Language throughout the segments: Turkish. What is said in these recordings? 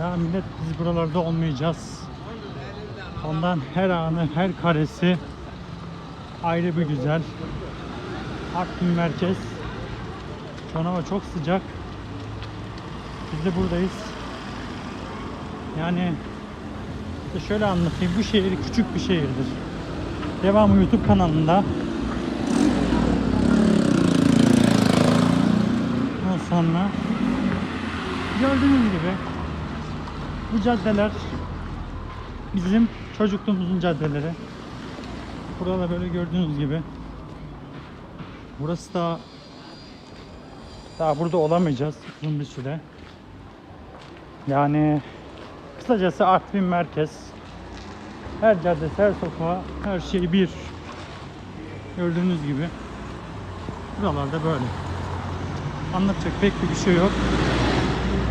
Daha millet biz buralarda olmayacağız. Ondan her anı, her karesi ayrı bir güzel. Artvin merkez. Hava çok sıcak. Biz de buradayız. Yani işte şöyle anlatayım. Bu şehir küçük bir şehirdir. Devamı YouTube kanalında. Sonra gördüğünüz gibi bu caddeler bizim çocukluğumuzun caddeleri. Burada böyle gördüğünüz gibi. Burası da daha burada olamayacağız uzun bir süre. Yani kısacası Artvin merkez. Her caddesi, her sokağı, her şey bir. Gördüğünüz gibi. Buralarda böyle. Anlatacak pek bir şey yok.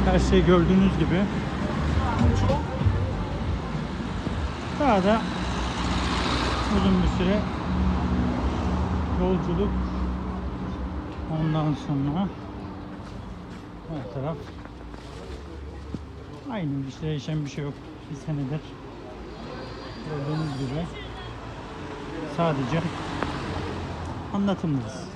Her şey gördüğünüz gibi. Daha da uzun bir süre yolculuk. Ondan sonra her taraf aynı işte değişen bir şey yok. Bir senedir gördüğünüz gibi sadece anlatımlıyız.